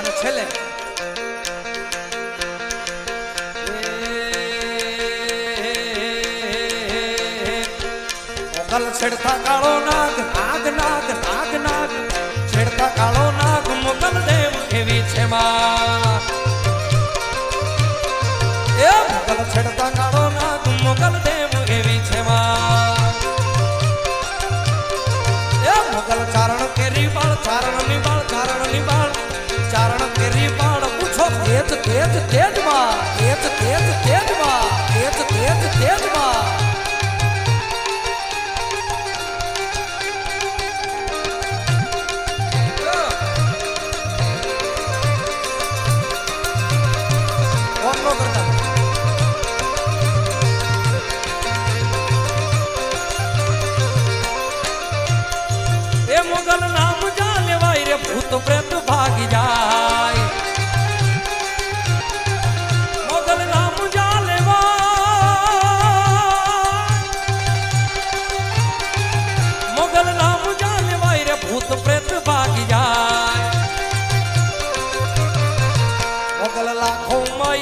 અને છેલ્લે. ગલ છેડતા કાળો નાગ નાગ નાગ નાગ નાગ. છેડતા કાળો નાગ મોગલ દેવ એવી છે માં. એ મોગલ છેડતા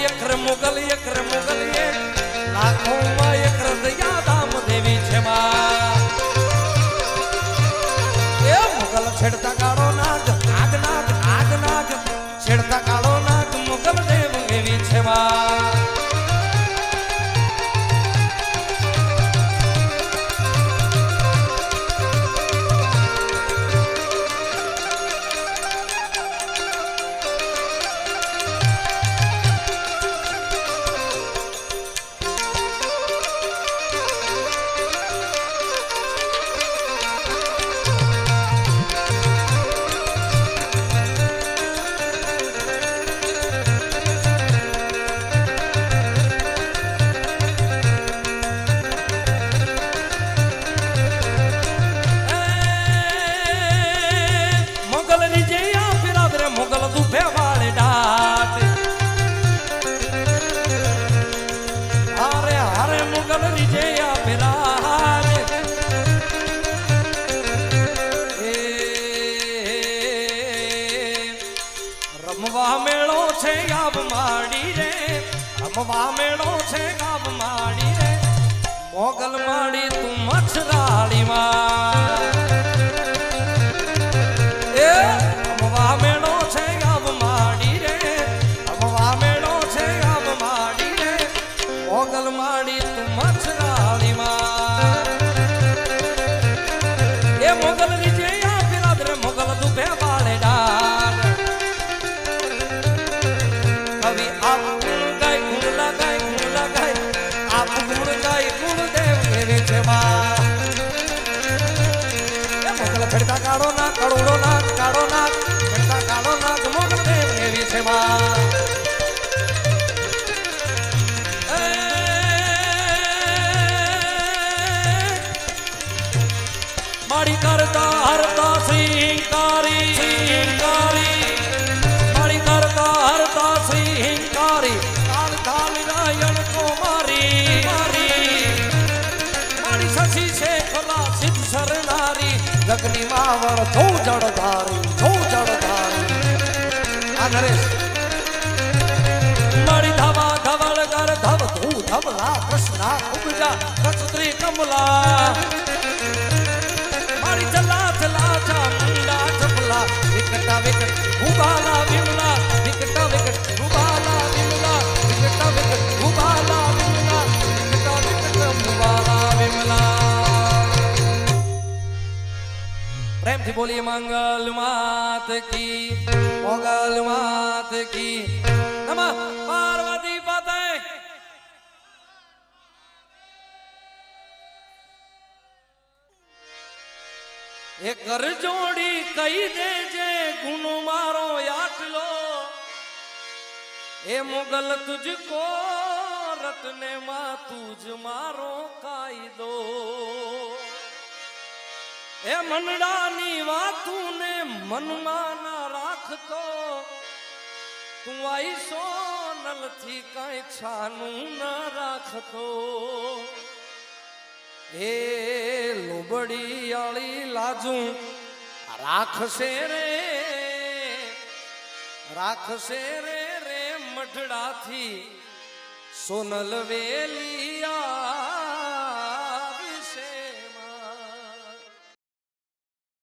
લાખો મુગલ એક મુગલ એક લાખો માં એક રે દયાદામ દેવી છે માં એ મુગલ છેડતા કાળો નાગ રમવા મેળો છે ગામ માડી રે. મોગલ માડી તું મછરાળી માં એ રમવા મેળો છે ગામ માડી રે. રમવા મેળો છે ગામ માડી રે. મોગલ માડી તું મછરાળી માં એ મોગલ કાળો ના કરોડો ના કાળો ના ફેડતા કાળો ના મોગલ દેવ એવી છે મારી કરતા હરતા સિંહકારી સિંહકારી. જગની માવર છો જળધારી છો જળધારી. આ નરેશ. મારી ધવા ધવળ કર ધવ ધૂ ધવલા, કૃષ્ણા ઉપજા કસત્રી કમલા પ્રેમથી મંગલ માત કી મોગલ માત કી નમઃ પાર્વતી પતે એ કર જોડી કહી દેજે, ગુનો મારો આટલો. એ મોગલ તુજકો રતને માં તુજ મારો કાયદો. એ મનડાની વાતું ને મનમાં ના રાખતો. તું આઈ સોનલથી કઈ છાનું ના રાખતો. એ આળી લાજું રાખશે રે રાખશે રે રે મઢડાથી સોનલ વેલી